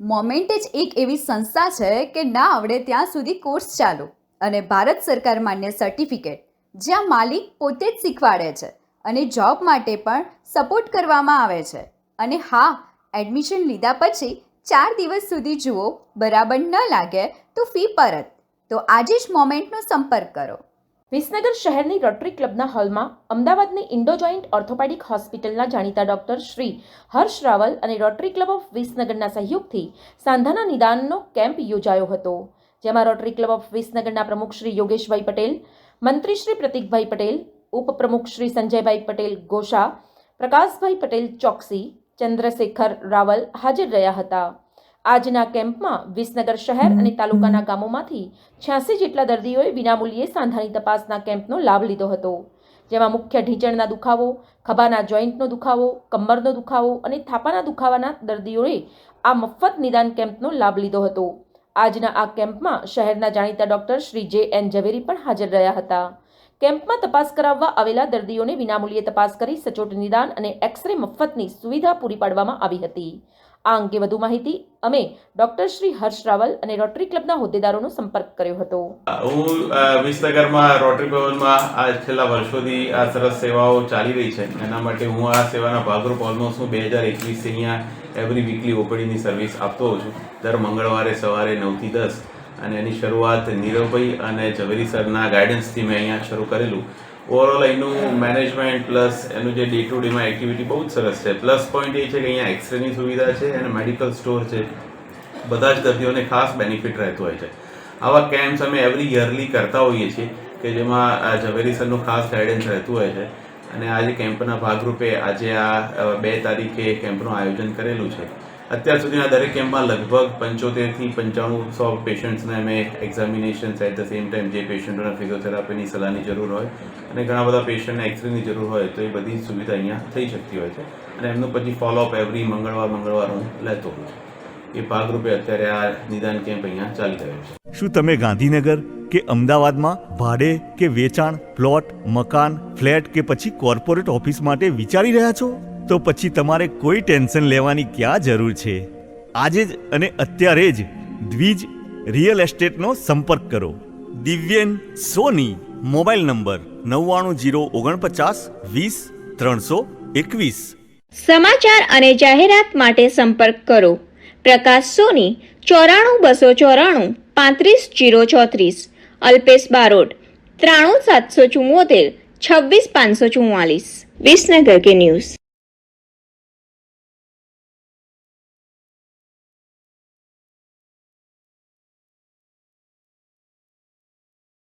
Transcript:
Moment જ એક એવી સંસ્થા છે કે ના આવડે ત્યાં સુધી કોર્સ ચાલુ અને ભારત સરકાર માન્ય સર્ટિફિકેટ જ્યાં માલિક પોતે જ શીખવાડે છે અને જોબ માટે પણ સપોર્ટ કરવામાં આવે છે. અને હા એડમિશન લીધા પછી ચાર દિવસ સુધી જુઓ, બરાબર ન લાગે તો ફી પરત. તો આજે જ મોમેન્ટનો સંપર્ક કરો. વિસનગર શહેરની રોટરી ક્લબના હોલમાં અમદાવાદની ઇન્ડો જોઈન્ટ ઓર્થોપેડિક હોસ્પિટલના જાણીતા ડોક્ટર શ્રી હર્ષ રાવલ અને રોટરી ક્લબ ઓફ વિસનગરના સહયોગથી સાંધાના નિદાનનો કેમ્પ યોજાયો હતો. જેમાં રોટરી ક્લબ ઓફ વિસનગરના પ્રમુખ શ્રી યોગેશભાઈ પટેલ, મંત્રી શ્રી પ્રતિકભાઈ પટેલ, ઉપપ્રમુખ શ્રી સંજયભાઈ પટેલ ગોશા, પ્રકાશભાઈ પટેલ ચોકસી ચંદ્રશેખર રાવલ હાજર રહ્યા હતા. આજના કેમ્પમાં વિસનગર શહેર અને તાલુકાના ગામોમાંથી છ્યાસી જેટલા દર્દીઓએ વિનામૂલ્યે સાંધાની તપાસના કેમ્પનો લાભ લીધો હતો. જેમાં મુખ્ય ઢીંચણના દુખાવો, ખભાના જોઈન્ટનો દુખાવો, કમરનો દુખાવો અને થાપાના દુખાવાના દર્દીઓએ આ મફત નિદાન કેમ્પનો લાભ લીધો હતો. આજના આ કેમ્પમાં શહેરના જાણીતા ડોક્ટર શ્રી જે એન ઝવેરી પણ હાજર રહ્યા હતા. કેમ્પમાં તપાસ કરાવવા આવેલા દર્દીઓને વિનામૂલ્યે તપાસ કરી સચોટ નિદાન અને એક્સરે મફતની સુવિધા પૂરી પાડવામાં આવી હતી. આ અંગે વધુ માહિતી અમે ડોક્ટર શ્રી હર્ષ રાવલ અને રોટરી ક્લબના હોદ્દેદારોનો સંપર્ક કર્યો હતો. હું વિસનગરમાં, રોટરી ભવનમાં આ છેલ્લા વર્ષોથી આ સરસ સેવાઓ ચાલી રહી છે. એના માટે હું આ સેવાના ભાગરૂપ ઓલમોસ્ટ હું બે હજાર એકવીસથી અહીંયા એવરી વીકલી ઓપીડીની સર્વિસ આપતો હોઉં છું. દર મંગળવારે સવારે નવથી દસ અને એની શરૂઆત નીરવભાઈ અને ઝવેરી સરના ગાઈડન્સથી મેં અહીંયા શરૂ કરેલું. ઓવરઓલ એનું મેનેજમેન્ટ પ્લસ એનું જે ડે ટુ ડેમાં એક્ટિવિટી બહુ જ સરસ છે. પ્લસ પોઈન્ટ એ છે કે અહીંયા એક્સરેની સુવિધા છે અને મેડિકલ સ્ટોર છે. બધા જ દર્દીઓને ખાસ બેનિફિટ રહેતું હોય છે. આવા કેમ્પ્સ અમે એવરી યરલી કરતા હોઈએ છીએ કે જેમાં ઝવેરી સરનું ખાસ ગાઈડન્સ રહેતું હોય છે. અને આજે કેમ્પના ભાગરૂપે આજે આ બે તારીખે કેમ્પનું આયોજન કરેલું છે. અત્યાર સુધીના દરેક કેમ્પમાં લગભગ પંચોતેરથી પંચાણું સો પેશન્ટ્સને અમે examinations at the same time જે પેશન્ટોને ફિઝિયોથેરાપીની સલાહની જરૂર હોય અને ઘણા બધા પેશન્ટને એક્સરેની જરૂર હોય તો એ બધી સુવિધા અહીંયા થઈ શકતી હોય છે. અને એમનું પછી ફોલોઅપ એવરી મંગળવાર મંગળવાર હું લેતો હોઉં છું. એ ભાગરૂપે અત્યારે આ નિદાન કેમ્પ અહીંયા ચાલી રહ્યો છે. શું તમે ગાંધીનગર કે અમદાવાદમાં ભાડે કે વેચાણ પ્લોટ મકાન ફ્લેટ કે પછી કોર્પોરેટ ઓફિસ માટે વિચારી રહ્યા છો? તો પછી તમારે કોઈ ટેન્શન લેવાની ક્યાં જરૂર છે? આજે જ અને અત્યારે જ દ્વિજ રિયલ એસ્ટેટનો સંપર્ક કરો. દિવ્યેન સોની, મોબાઈલ નંબર નવ્વાણું જીરો ઓગણપચાસ વીસ ત્રણસો એકવીસ. સમાચાર અને જાહેરાત માટે સંપર્ક કરો. પ્રકાશ સોની, ચોરાણું બસો ચોરાણું, પાંત્રીસ જીરો ચોત્રીસ. અલ્પેશ બારોટ, ત્રાણું સાતસો ચુમ્મોતેર છવ્વીસ પાંચસો ચુમ્માલીસ વિસનગર કે ન્યૂઝ.